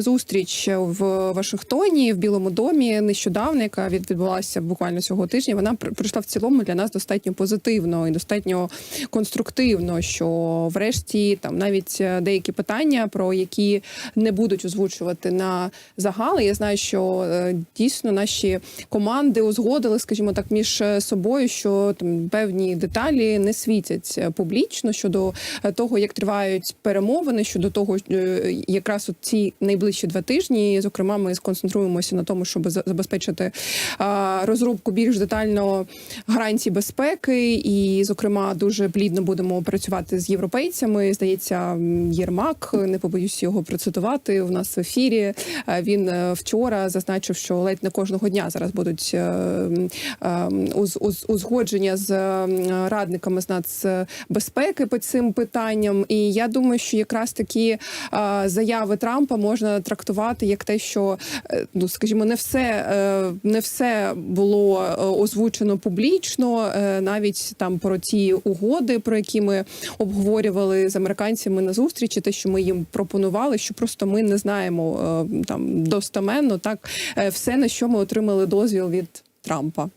Зустріч в Вашингтоні в Білому домі нещодавно, яка від- відбулася буквально цього тижня. Вона пр- пройшла в цілому для нас достатньо позитивно і достатньо конструктивно. Що, врешті, там навіть е, деякі питання, про які не будуть озвучувати на загали. Я знаю, що е, дійсно наші команди узгодили, скажімо так, між е, собою, що там певні деталі не світять публічно щодо того, як тривають перемовини, щодо того, якраз от ці найближчі два тижні. Зокрема, ми сконцентруємося на тому, щоб забезпечити розробку більш детально гарантій безпеки, і, зокрема, дуже плідно будемо працювати з європейцями. Здається, Єрмак, не побоюсь його процитувати у нас в ефірі. Він е, вчора зазначив, що ледь не кожного дня зараз будуть е, е, уз- уз- узгодження з радниками з нацбезпеки по цим питанням. І я думаю, що якраз такі заяви Трампа можна трактувати як те, що е, ну скажімо, не все е, не все було е, озвучено публічно, навіть там про ті угоди, про які ми обговорювали з американцями на зустрічі, те, що ми їм пропонували, що просто ми не знаємо там достеменно так все на що ми отримали дозвіл від Трампа.